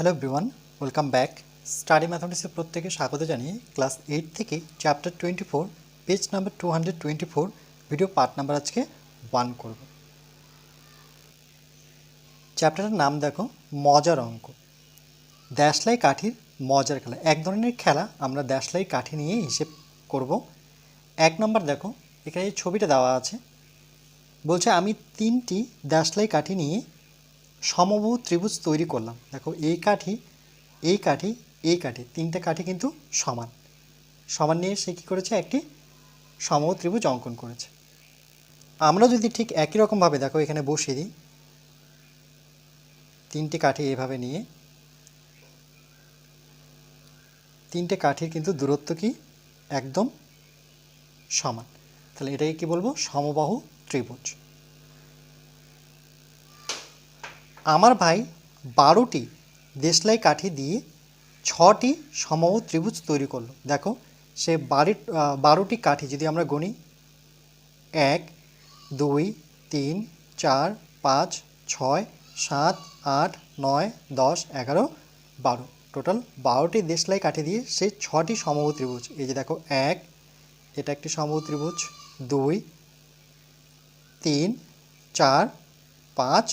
Hello everyone welcome back study ম্যাথমেটিক্সের প্রত্যেকে স্বাগত জানিয়ে ক্লাস এইট থেকে chapter twenty four page number two hundred twenty four video part number আজকে one করব। চ্যাপ্টারের নাম দেখো, মজার অঙ্ক। দেশলাই কাঠির মজার খেলা। এক ধরনের খেলা আমরা দেশলাই কাঠি নিয়ে হিসেব করব। এক নম্বর দেখো, এখানে এই ছবিটা দেওয়া আছে, বলছে আমি তিনটি দেশলাই কাঠি নিয়ে সমবাহু ত্রিভুজ তৈরি করলাম। দেখো, এই কাঠি এই কাঠি এই কাঠি, তিনটে কাঠি কিন্তু সমান। সমান নিয়ে সে কী করেছে? একটি সমবাহু ত্রিভুজ অঙ্কন করেছে। আমরা যদি ঠিক একই রকমভাবে, দেখো, এখানে বসিয়ে দিই। তিনটে কাঠি এভাবে নিয়ে। তিনটে কাঠির কিন্তু দূরত্ব কি? একদম সমান। তাহলে এটাকে কি বলব? সমবাহু ত্রিভুজ। আমার ভাই বারোটি দেশলাই কাঠি দিয়ে ছটি সমবাহু ত্রিভুজ তৈরি করল। দেখো, সে বাড়ি বারোটি কাঠি যদি আমরা গণি, এক, দুই, তিন, চার, পাঁচ, ছয়, সাত, আট, নয়, দশ, এগারো, বারো। টোটাল বারোটি দেশলাই কাঠি দিয়ে সে ছটি সমব ত্রিভুজ। এই যে দেখো, এক, এটা একটি সমব ত্রিভুজ। দুই, তিন, চার, পাঁচ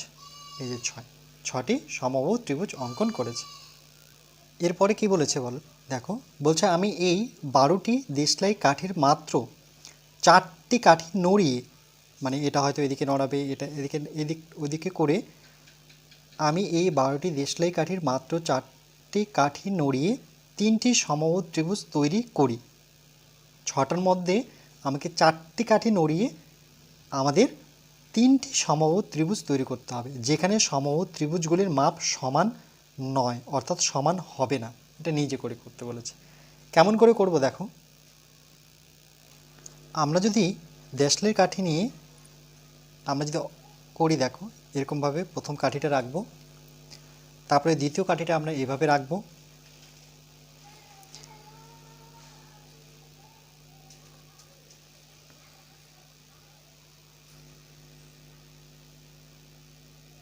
এই ছয়, ছটি সমবাহু ত্রিভুজ অঙ্কন করেছে। এরপরে কি বলেছে বলো? দেখো, বলছে আমি এই বারোটি দেশলাই কাঠির মাত্র চারটি কাঠি নড়িয়ে মানে এটা হয়তো এদিকে নড়াবে, এটা এদিকে, এদিক, ওদিকে করে আমি এই বারোটি দেশলাই কাঠির মাত্র চারটি কাঠি নড়িয়ে তিনটি সমবাহু ত্রিভুজ তৈরি করি। ছটার মধ্যে আমাকে চারটি কাঠি নড়িয়ে আমাদের তিনটি সমবাহু ত্রিভুজ তৈরি করতে হবে, যেখানে সমবাহু ত্রিভুজগুলির মাপ সমান নয়, অর্থাৎ সমান হবে না। এটা নিজে করে করতে বলেছে। কেমন করে করব দেখো? আমরা যদি দেশলের কাঠি নিয়ে, আমরা যদি করি দেখো, এরকমভাবে প্রথম কাঠিটা রাখব, তারপরে দ্বিতীয় কাঠিটা আমরা এভাবে রাখব।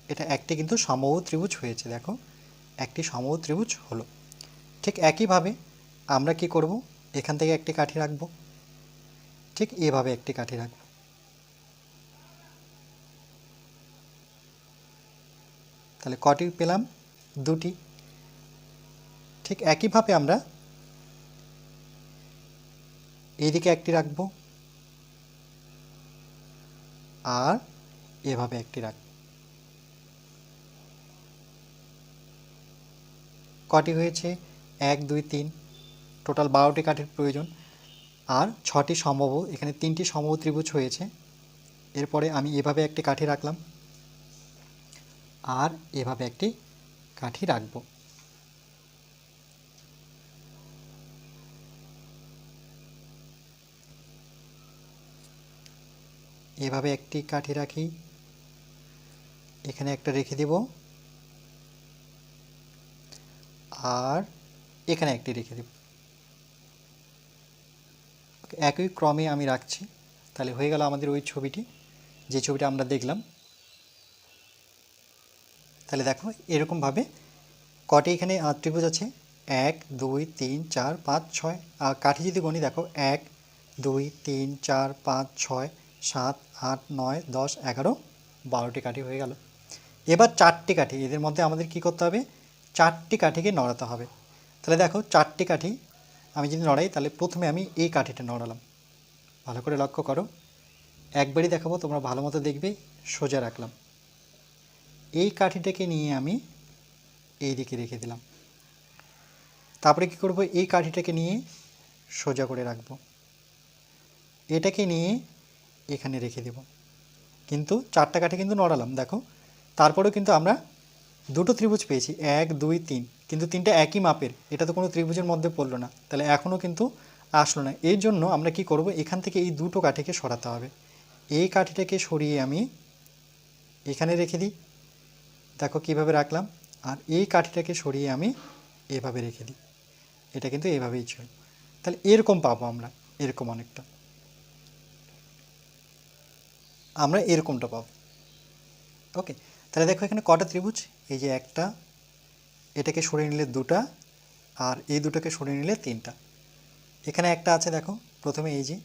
এটা একটি কিন্তু সমবাহু ত্রিভুজ হয়েছে, দেখো। একটি সমবাহু ত্রিভুজ হলো। ঠিক একইভাবে আমরা কি করব? এখান থেকে একটি কাঠি রাখব। ঠিক এভাবে একটি কাঠি রাখব। তাহলে কটি পেলাম? দুটি। ঠিক একইভাবে আমরা এইদিকে একটি রাখব। আর এভাবে একটি রাখব। কটি হয়েছে? এক, দুই, তিন। টোটাল বারোটি কাঠির প্রয়োজন। আর ছটি সম্ভব, এখানে তিনটি সম্ভব ত্রিভুজ হয়েছে। এরপরে আমি এভাবে একটি কাঠি রাখলাম। আর এভাবে একটি কাঠি রাখব। এভাবে একটি কাঠি রাখি। এখানে একটা রেখে দেব। আর এখানে একটি রেখে দেব। একই ক্রমে আমি রাখছি। তাহলে হয়ে গেল আমাদের ওই ছবিটি। যে ছবিটা আমরা দেখলাম, তাহলে দেখো এরকমভাবে কটি এখানে ত্রিভুজ আছে? এক, দুই, তিন, চার, পাঁচ, ছয়। আর কাঠি যদি গণি, দেখো, এক, দুই, তিন, চার, পাঁচ, ছয়, সাত, আট, নয়, দশ, এগারো, বারোটি কাঠি হয়ে গেল। এবার চারটি কাঠি, এদের মধ্যে আমাদের কি করতে হবে? চারটি কাঠিকে নড়াতে হবে। তাহলে দেখো চারটি কাঠি আমি যদি নড়াই, তাহলে প্রথমে আমি এই কাঠিটা নড়ালাম। ভালো করে লক্ষ্য করো। একবারই দেখাবো, তোমরা ভালো মতো দেখবে, সোজা রাখলাম। এই কাঠিটাকে নিয়ে আমি এই দিকে রেখে দিলাম। তারপরে কি করব? এই কাঠিটাকে নিয়ে সোজা করে রাখব। এটাকে নিয়ে এখানে রেখে দেব। কিন্তু চারটা কাঠি কিন্তু নড়ালাম, দেখো। তারপরেও কিন্তু আমরা দুটো ত্রিভুজ পেয়েছি, এক, দুই, তিন। কিন্তু তিনটা একই মাপের, এটা তো কোনো ত্রিভুজের মধ্যে পড়ল না। তাহলে এখনও কিন্তু আসলো না। এর জন্য আমরা কি করব? এখান থেকে এই দুটো কাঠিকে সরাতে হবে। এই কাঠিটাকে সরিয়ে আমি এখানে রেখে দিই। দেখো কীভাবে রাখলাম। আর এই কাঠিটাকে সরিয়ে আমি এভাবে রেখে দিই। এটা কিন্তু এভাবেই ছিল তাহলে এরকম পাবো আমরা। এরকম অনেকটা। আমরা এরকমটা পাবো। ওকে? তাহলে দেখো এখানে কটা ত্রিভুজ? এই যে একটা, এটাকে সরিয়ে নিলে দুটা, আর এই দুটোকে সরিয়ে নিলে তিনটা। এখানে একটা আছে দেখো, প্রথমে এই যে,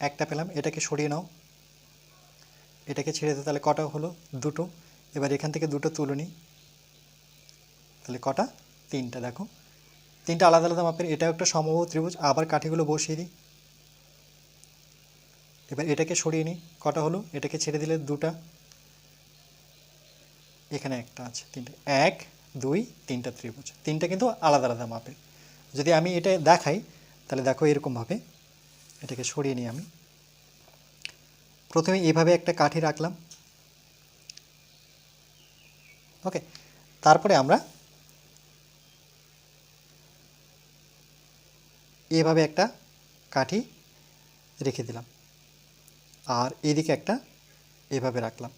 একটা পেলাম, এটাকে সরিয়ে নাও। এটাকে ছেড়ে দাও, তাহলে কটা হলো? দুটো। এবার এখান থেকে দুটো তুলে নিই। তাহলে কটা? তিনটা, দেখো। তিনটা আলাদা আলাদা মাপের, এটাও একটা সমবাহু ত্রিভুজ, আবার কাঠিগুলো বসিয়ে দিই। এবার এটাকে সরিয়ে নিই, কটা হলো? এটাকে ছেড়ে দিলে দুটা। এখানে একটা আছে, তিনটে। এক, দুই, তিনটা ত্রিভুজ। তিনটা কিন্তু আলাদা আলাদা মাপের। যদি আমি এটা দেখাই, তাহলে দেখো এরকমভাবে এটাকে সরিয়ে নিই আমি। প্রথমে এভাবে একটা কাঠি রাখলাম। ওকে, তারপরে আমরা এভাবে একটা কাঠি রেখে দিলাম। আর এদিকে একটা এভাবে রাখলাম।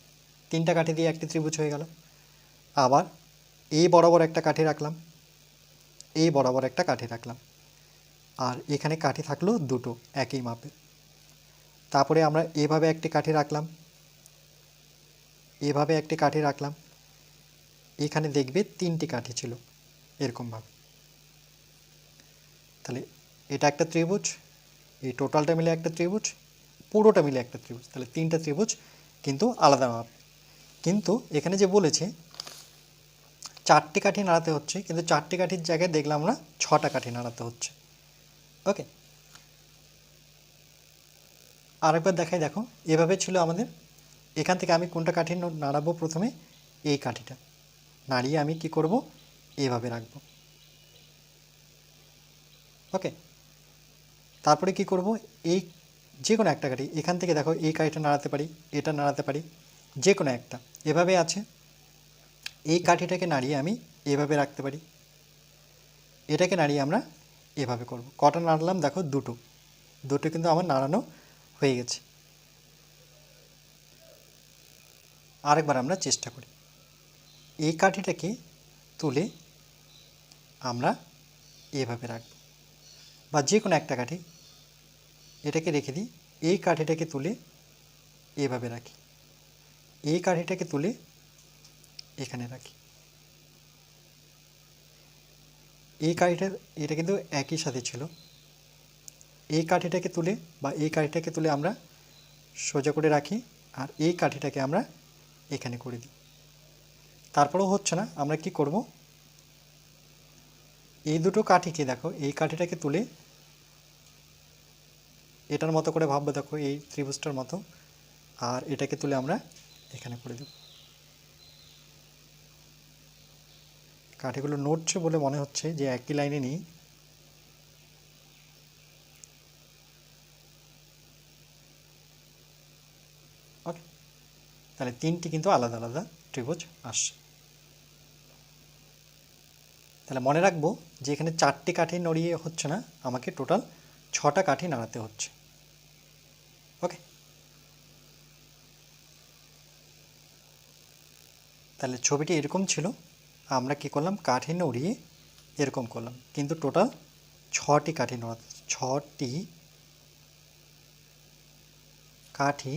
তিনটা কাঠি দিয়ে একটি ত্রিভুজ হয়ে গেল। আবার এই বরাবর একটা কাঠি রাখলাম এই বরাবর একটা কাঠি রাখলাম, আর এখানে কাঠি থাকল দুটো একই মাপে তারপরে আমরা এভাবে একটি কাঠি রাখলাম, এভাবে একটি কাঠি রাখলাম, এখানে দেখবে তিনটি কাঠি ছিল এরকমভাবে। তাহলে এটা একটা ত্রিভুজ, এই টোটালটা মিলে একটা ত্রিভুজ, পুরোটা মিলে একটা ত্রিভুজ, তাহলে তিনটা ত্রিভুজ কিন্তু আলাদা মাপ। কিন্তু এখানে যে বলেছে চারটি কাঠি নাড়াতে হচ্ছে, কিন্তু চারটি কাঠির জায়গায় দেখলাম না, ছটা কাঠি নাড়াতে হচ্ছে। ওকে। আরেকবার দেখাই দেখো, এভাবে ছিল আমাদের। এখান থেকে আমি কোনটা কাঠি নাড়াবো প্রথমে? এই কাঠিটা। নাড়িয়ে আমি কি করব? এভাবে রাখব। ওকে। তারপরে কি করব? এই যে কোনো একটা কাঠি। এখান থেকে দেখো, এই কাঠিটা নাড়াতে পারি, এটা নাড়াতে পারি যে কোনো একটা। এভাবে আছে। এই কাঠিটাকে নাড়িয়ে আমি এভাবে রাখতে পারি। এটাকে নাড়িয়ে আমরা এভাবে করব। কটা নাড়লাম দেখো দুটো। দুটো কিন্তু আমার নাড়ানো হয়ে গেছে। আরেকবার আমরা চেষ্টা করি। এই কাঠিটাকে তুলে আমরা এভাবে রাখব। বা যে কোনো একটা কাঠি। এটাকে রেখে দিই। এই কাঠিটাকে তুলে এভাবে রাখি। এই কাঠিটাকে তুলে এখানে রাখি। এই কাঠিটা, এটা কিন্তু একই সাথে ছিল। এই কাঠিটাকে তুলে বা এই কাঠিটাকে তুলে আমরা সোজা করে রাখি আর এই কাঠিটাকে আমরা এখানে করে দিই। তারপরেও হচ্ছে না, আমরা কি করব? এই দুটো কাঠিকে দেখো, এই কাঠিটাকে তুলে এটার মতো করে ভাববো, দেখো এই ত্রিভুজটার মতো, আর এটাকে তুলে আমরা এখানে করে দেব। কাঠিগুলো নড়ছে বলে মনে হচ্ছে যে একই লাইনে নিই। ওকে তাহলে তিনটি কিন্তু আলাদা আলাদা ত্রিভুজ আসছে। তাহলে মনে রাখব যে এখানে চারটি কাঠি নড়িয়ে হচ্ছে না, আমাকে টোটাল ছটা কাঠি নাড়াতে হচ্ছে। ওকে তাহলে ছবিটি এরকম ছিল। আমরা কি করলাম? কাঠি নড়িয়ে এরকম করলাম। কিন্তু টোটাল ছটি কাঠি নড়াতে ছটি কাঠি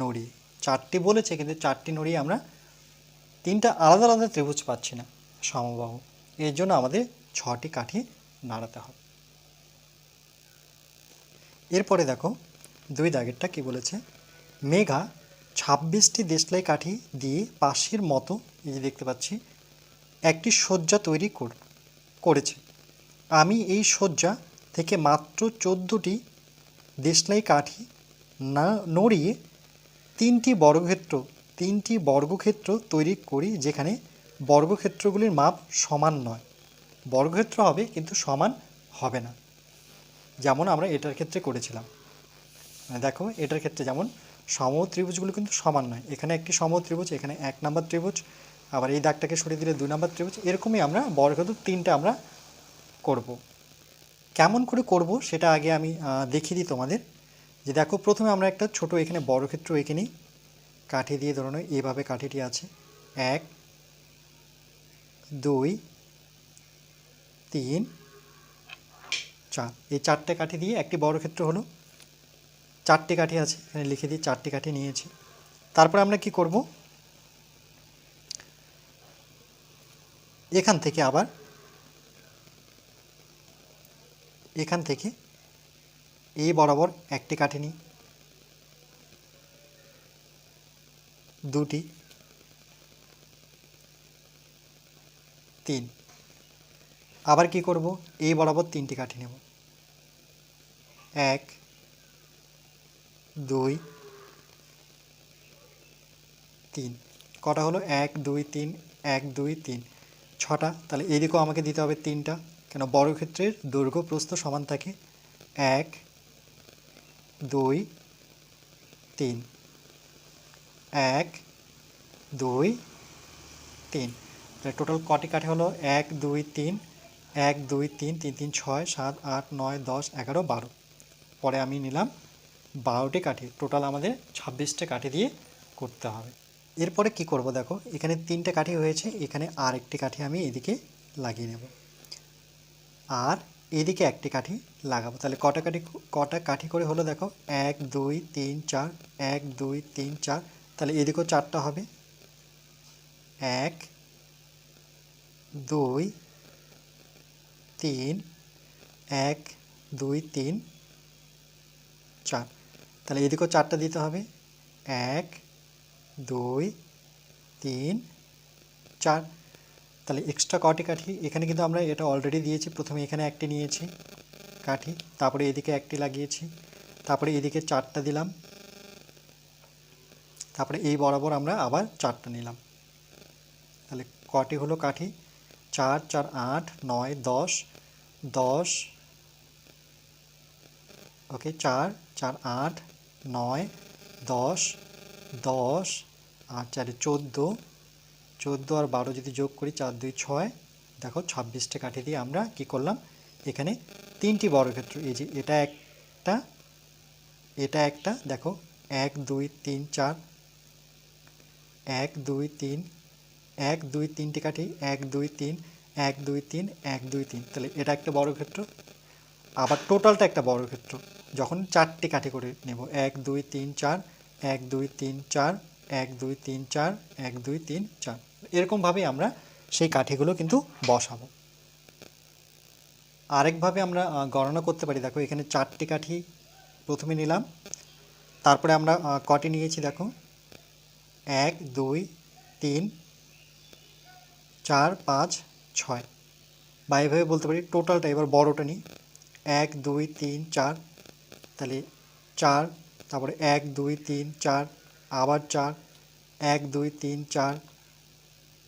নড়িয়ে। চারটি বলেছে, কিন্তু চারটি নড়িয়ে আমরা তিনটা আলাদা আলাদা ত্রিভুজ পাচ্ছি না সমবাহু। এর জন্য আমাদের ছটি কাঠি নাড়াতে হবে। এরপরে দেখো, দুই দাগেরটা কি বলেছে? মেঘা ছাব্বিশটি দেশলাই কাঠি দিয়ে পাশের মতো, এই যে দেখতে পাচ্ছি, একটি শয্যা তৈরি কর, করেছে। আমি এই শয্যা থেকে মাত্র চোদ্দোটি দেশলাই কাঠি না, নড়িয়ে তিনটি বর্গক্ষেত্র তিনটি বর্গক্ষেত্র তৈরি করি, যেখানে বর্গক্ষেত্রগুলির মাপ সমান নয়। বর্গক্ষেত্র হবে, কিন্তু সমান হবে না। যেমন আমরা এটার ক্ষেত্রে করেছিলাম। দেখো, এটার ক্ষেত্রে যেমন সম ত্রিভুজগুলো কিন্তু সমান নয়। এখানে একটি সম ত্রিভুজ, এখানে এক নম্বর ত্রিভুজ, আবার এই দাগটাকে সরিয়ে দিলে দুই নম্বর ত্রিভুজ, এরকমই আমরা বর্গক্ষেত্র তিনটা আমরা করব। কেমন করে করব সেটা আগে আমি দেখিয়ে দিই তোমাদের। যে দেখো, প্রথমে আমরা একটা ছোট এখানে বর্গক্ষেত্র এঁকে নিই। কাঠি দিয়ে ধরুন এইভাবে কাঠিটি আছে। এক, দুই, তিন, চার। এই চারটে কাঠি দিয়ে একটি বর্গক্ষেত্র হলো। চারটে কাঠি আছে, এখানে লিখে দিই, চারটে কাঠি নিয়েছি। তারপরে আমরা কি করব? এখান থেকে আবার, এখান থেকে এই বরাবর একটি কাঠি নিই। দুটি, তিন। আবার কি করব? এই বরাবর তিনটি কাঠি নেব। এক দুই, তিন। কটা হলো? এক, দুই, তিন, এক, দুই, তিন। ছটা, তাহলে এদিকেও আমাকে দিতে হবে তিনটা, কেন বর্গক্ষেত্রের দৈর্ঘ্য প্রস্থ সমান থাকে এক, দুই, তিন। এক, দুই, তিন। তাহলে টোটাল কটি কাঠি হলো? এক, দুই, তিন। এক, দুই, তিন তিন তিন, ছয়, সাত, আট, নয়, দশ, এগারো, বারো। পরে আমি নিলাম বারোটি কাঠি টোটাল আমাদের ছাব্বিশটা কাঠি দিয়ে করতে হবে। এরপরে কি করব দেখো, এখানে তিনটে কাঠি হয়েছে, এখানে আর একটি কাঠি আমি এদিকে লাগিয়ে নেব। আর এদিকে একটি কাঠি লাগাবো। তাহলে কটা কাঠি কটা কাঠি করে হলো দেখো, এক, দুই, তিন, চার, এক, দুই, তিন, চার, তাহলে এদিকেও চারটা হবে। এক, দুই, তিন, এক, দুই, তিন, চার। তাহলে এদিকেও চারটা দিতে হবে। এক, দুই, তিন, চার। তাহলে এক্সট্রা কটি কাঠি। এখানে কিন্তু আমরা এটা অলরেডি দিয়েছি। প্রথমে এখানে একটি নিয়েছি কাঠি, তারপরে এদিকে একটি লাগিয়েছি, তারপরে এদিকে চারটা দিলাম। তারপরে এই বরাবর আমরা আবার চারটা নিলাম। তাহলে কটি হলো কাঠি? চার চার, আট, নয়, দশ দশ, ওকে, চার চার, আট নয়, দশ দশ আর চারে চোদ্দ চোদ্দ আর বারো যদি যোগ করি চার, দুই, ছয়, দেখো ছাব্বিশটা কাঠি দিয়ে আমরা কি করলাম? এখানে তিনটি বর্গক্ষেত্র, এই যে এটা একটা এটা একটা, দেখো এক, দুই, তিন, চার, এক, দুই, তিন, এক, দুই, তিনটি কাঠি, এক, দুই, তিন, এক, দুই, তিন, এক, দুই, তিন, তাহলে এটা একটা বর্গক্ষেত্র। আবার টোটালটা একটা বর্গক্ষেত্র। যখন চারটি করে নেব, এক, দুই, তিন, চার, এক, দুই, তিন, চার, এক, দুই, তিন, চার, এক, দুই, তিন, চার। এরকমভাবেই আমরা সেই কাঠিগুলো কিন্তু বসাবো। আরেকভাবে আমরা গণনা করতে পারি, দেখো এখানে চারটি কাঠি প্রথমে নিলাম, তারপরে আমরা কটি নিয়েছি দেখো, এক, দুই, তিন, চার, পাঁচ, ছয়। বা এভাবে বলতে পারি, টোটালটা এবার বড়টা নিই, এক, দুই, তিন, চার তাহলে চার, তারপরে এক, দুই, তিন, চার, আবার চার, এক, দুই, তিন, চার,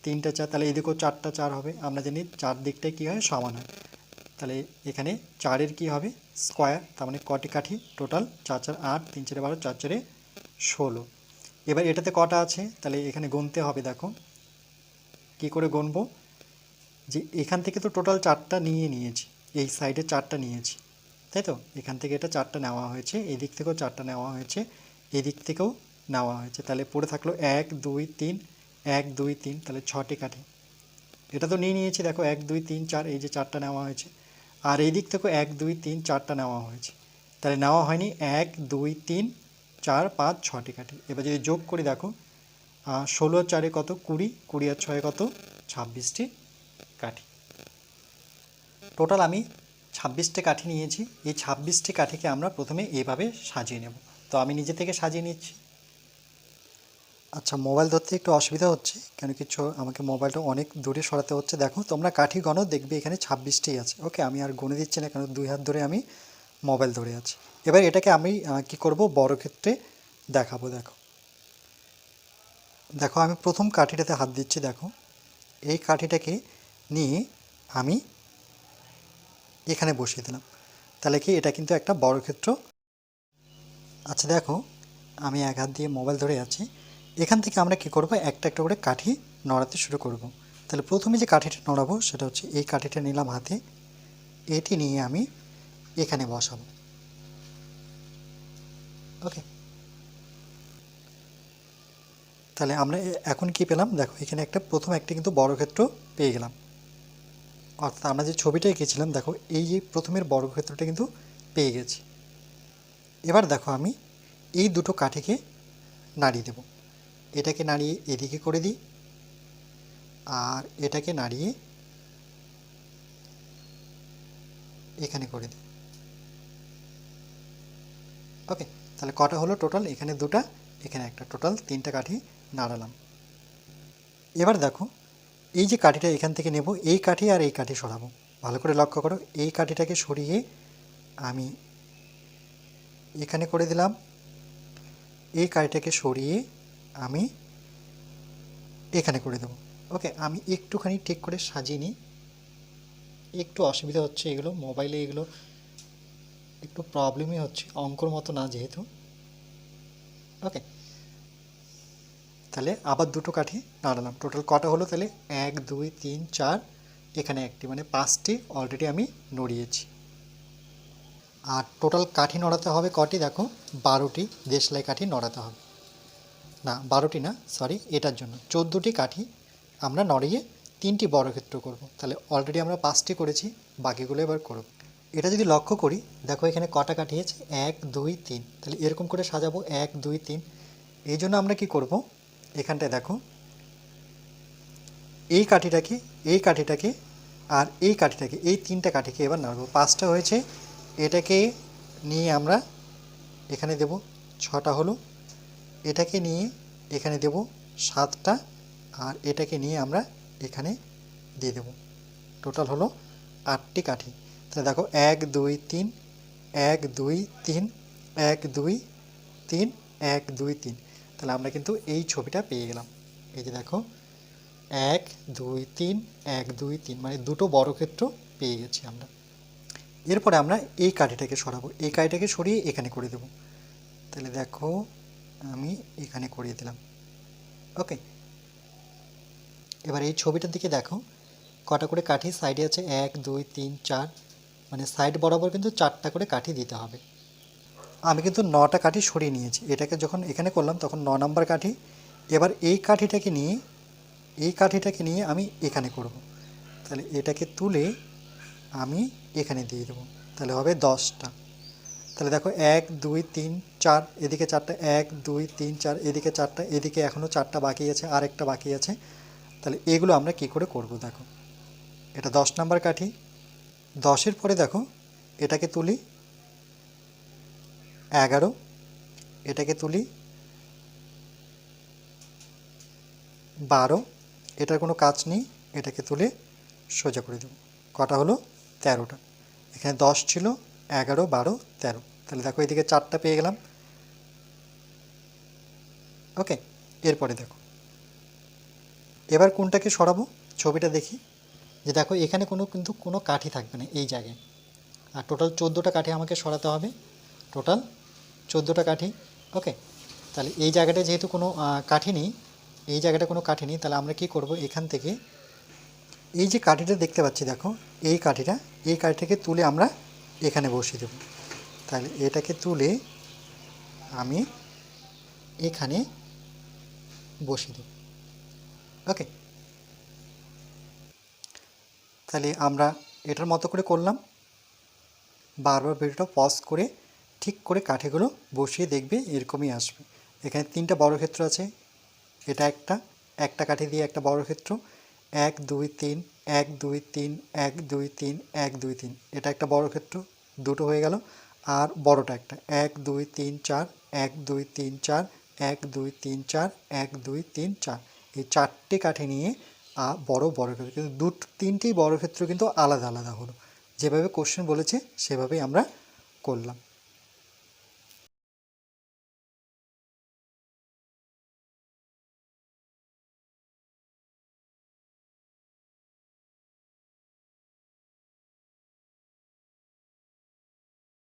তিনটা চার, তাহলে এদিকেও চারটা চার হবে। আমরা জানি চার দিকটায় কী হয়? সমান হয়। তাহলে এখানে চারের কি হবে? স্কোয়ার, তার মানে কটি কাঠি? টোটাল চার চার, আট, তিন, চারে বারো, চার, চারে ষোলো। এবার এটাতে কটা আছে? তাহলে এখানে গুনতে হবে, দেখো। কি করে গুনবো? যে এখান থেকে তো টোটাল চারটা নিয়ে নিয়েছি, এই সাইডে চারটা নিয়েছি। তাই তো এখান থেকে এটা চারটা নেওয়া হয়েছে এই দিক থেকেও চারটা নেওয়া হয়েছে এই দিক থেকেও নেওয়া হয়েছে। তাহলে পড়ে থাকল এক, দুই, তিন, এক, দুই, তিন, তাহলে ছটি কাঠি। এটা তো নিয়ে নিয়েছি, দেখো, এক, দুই, তিন, চার, এই যে চারটা নেওয়া হয়েছে। আর এই দিক থেকেও এক, দুই, তিন, চারটা নেওয়া হয়েছে। তাহলে নেওয়া হয়নি এক, দুই, তিন, চার, পাঁচ, ছটি কাঠি। এবার যদি যোগ করি, দেখো ষোলো, চারে কত? কুড়ি কুড়ি আর ছয় কত? ছাব্বিশটি কাঠি। টোটাল আমি ছাব্বিশটি কাঠি নিয়েছি। এই ছাব্বিশটি কাঠিকে আমরা প্রথমে এইভাবে সাজিয়ে নেব। তো আমি নিজে থেকে সাজিয়ে নিচ্ছি। আচ্ছা মোবাইল ধরতে একটু অসুবিধা হচ্ছে, কেন কিছু আমাকে মোবাইলটা অনেক দূরে সরাতে হচ্ছে। দেখো, তোমরা কাঠি গণো দেখবে এখানে ছাব্বিশটি আছে। ওকে, আমি আর গুনে দিচ্ছি না, কেন দুই হাত ধরে আমি মোবাইল ধরে আছি। এবার এটাকে আমি কি করব? বড় ক্ষেত্রে দেখাবো, দেখো। দেখো, আমি প্রথম কাঠিটাতে হাত দিচ্ছি, দেখো। এই কাঠিটাকে নিয়ে আমি এখানে বসিয়ে দিলাম। তাহলে কি এটা কিন্তু একটা বড় ক্ষেত্র? আচ্ছা দেখো, আমি এক হাত দিয়ে মোবাইল ধরে আছি। এখান থেকে আমরা কি করব? একটা একটা করে কাঠি নড়াতে শুরু করব। তাহলে প্রথমে যে কাঠিটা নড়াবো, সেটা হচ্ছে এই কাঠিটা নিলাম হাতে। এটি নিয়ে আমি এখানে বসাবো। ওকে। তাহলে আমরা এখন কি পেলাম? দেখো, এখানে একটা, প্রথম একটা কিন্তু বর্গক্ষেত্র পেয়ে গেলাম। অর্থাৎ আমরা যে ছবিটা এঁকেছিলাম, দেখো, এই যে প্রথমের বর্গক্ষেত্রটা কিন্তু পেয়ে গেছি। এবার দেখো আমি এই দুটো কাঠিকে নাড়িয়ে দেব। এটাকে নাড়িয়ে এদিকে করে দিই আর এটাকে নাড়িয়ে এখানে করে দিই। ওকে, তাহলে কটা হলো টোটাল? এখানে দুটা, এখানে একটা। টোটাল তিনটা কাঠি নাড়ালাম। এবার দেখো এই যে কাঠিটা এখান থেকে নেব, এই কাঠি আর এই কাঠি সরাবো। ভালো করে লক্ষ্য করো, এই কাঠিটাকে সরিয়ে আমি এখানে করে দিলাম। এই কাঠিটাকে সরিয়ে আমি এখানে করে দেবো। ওকে, আমি একটুখানি ঠিক করে সাজিয়ে নিই। একটু অসুবিধা হচ্ছে এগুলো, মোবাইলে এগুলো একটু প্রবলেমই হচ্ছে, অঙ্কর মতো না যেহেতু। ওকে তাহলে আবার দুটো কাঠি নাড়ালাম। টোটাল কটা হলো তাহলে? এক, দুই, তিন, চার। এখানে একটি মানে পাঁচটি অলরেডি আমি নড়িয়েছি। আর টোটাল কাঠি নড়াতে হবে কটি? দেখো, বারোটি দেশলাই কাঠি নড়াতে হবে। না, বারোটি না সরি এটার জন্য। চোদ্দোটি কাঠি আমরা নড়িয়ে তিনটি বর্গক্ষেত্র করব। তাহলে অলরেডি আমরা পাঁচটি করেছি, বাকিগুলো এবার করব। এটা যদি লক্ষ্য করি, দেখো এখানে কটা কাঠি আছে? এক, দুই, তিন। তাহলে এরকম করে সাজাবো, এক, দুই, তিন। এই জন্য আমরা কি করব? এখানটায় দেখো। এই কাঠিটাকে এই কাঠিটাকে আর এই কাঠিটাকে, এই তিনটা কাঠিকে এবার নাড়বো। পাঁচটা হয়েছে, এটাকে নিয়ে আমরা এখানে দেব ছটা হলো, এটাকে নিয়ে এখানে দেব সাতটা, আর এটাকে নিয়ে আমরা এখানে দিয়ে দেব। টোটাল হলো আটটি কাঠি। তাহলে দেখো, এক, দুই, তিন, এক, দুই, তিন, এক, দুই, তিন, এক, দুই, তিন। তাহলে আমরা কিন্তু এই ছবিটা পেয়ে গেলাম। এই যে দেখো, এক, দুই, তিন, এক, দুই, তিন মানে দুটো বর্গক্ষেত্র পেয়ে গেছি আমরা। এরপরে আমরা এই কাঠিটাকে সরাবো। এই কাঠিটাকে সরিয়ে এখানে করে দেব। তাহলে দেখো, আমি এখানে করিয়ে দিলাম। ওকে। এবার এই ছবিটার দিকে দেখো, কটা করে কাঠি? সাইডে আছে এক, দুই, তিন, চার। মানে সাইড বরাবর কিন্তু চারটা করে কাঠি দিতে হবে। আমি কিন্তু নটা কাঠি সরিয়ে নিয়েছি। এটাকে যখন এখানে করলাম, তখন ন নম্বর কাঠি। এবার এই কাঠিটাকে নিয়ে, এই কাঠিটাকে নিয়ে আমি এখানে করব। তাহলে এটাকে তুলে আমি এখানে দিয়ে দেবো। তাহলে হবে দশটা। তাহলে দেখো এক, দুই, তিন, চার, এদিকে চারটা, এক, দুই, তিন, চার, এদিকে চারটা, এদিকে এখনও চারটা বাকি আছে আর একটা বাকি আছে। তাহলে এগুলো আমরা কি করে করব দেখো। এটা দশ নাম্বার কাঠি। দশের পরে দেখো, এটাকে তুলি এগারো, এটাকে তুলি বারো, এটার কোনো কাজ নেই, এটাকে তুলে সোজা করে দেবো। কটা হলো? তেরোটা। এখানে দশ ছিল, এগারো, বারো, তেরো। তাহলে দেখো এদিকে চারটা পেয়ে গেলাম। ওকে, এরপরে দেখো। এবার কোনটাকে সরাবো? ছবিটা দেখি। যে দেখো এখানে কোনো কিন্তু কোনো কাঠি থাকবে না এই জায়গায়। আর টোটাল চোদ্দোটা কাঠি আমাকে সরাতে হবে। টোটাল চোদ্দোটা কাঠি ওকে তাহলে এই জায়গাটা যেহেতু কোনো কাঠি নেই, এই জায়গাটা কোনো কাঠি নেই, তাহলে আমরা কি করব এখান থেকে? এই যে কাঠিটা দেখতে পাচ্ছি, দেখো, এই কাঠিটা, এই কাঠিটাকে তুলে আমরা এখানে বসিয়ে দেব। তাহলে এটাকে তুলে আমি এখানে বসিয়ে দেব ওকে তাহলে আমরা এটার মতো করে করলাম। বারবার ভিডিওটা পজ করে ঠিক করে কাঠিগুলো বসিয়ে দেখবে এরকমই আসবে। এখানে তিনটা বর্গক্ষেত্র আছে। এটা একটা একটা কাঠি দিয়ে একটা বর্গক্ষেত্র এক, দুই, তিন, এক, দুই, তিন, এক, দুই, তিন, এক, দুই, তিন। এটা একটা বর্গক্ষেত্র দুটো হয়ে গেল। আর বড়টা একটা। এক, দুই, তিন, চার, এক, দুই, তিন, চার, এক, দুই, তিন, চার, এক, দুই, তিন, চার। এই চারটে কাঠি নিয়ে, আ, বড় বর্গক্ষেত্র কিন্তু দু তিনটেই বর্গক্ষেত্র কিন্তু আলাদা আলাদা হলো। যেভাবে কোশ্চেন বলেছে, সেভাবেই আমরা করলাম।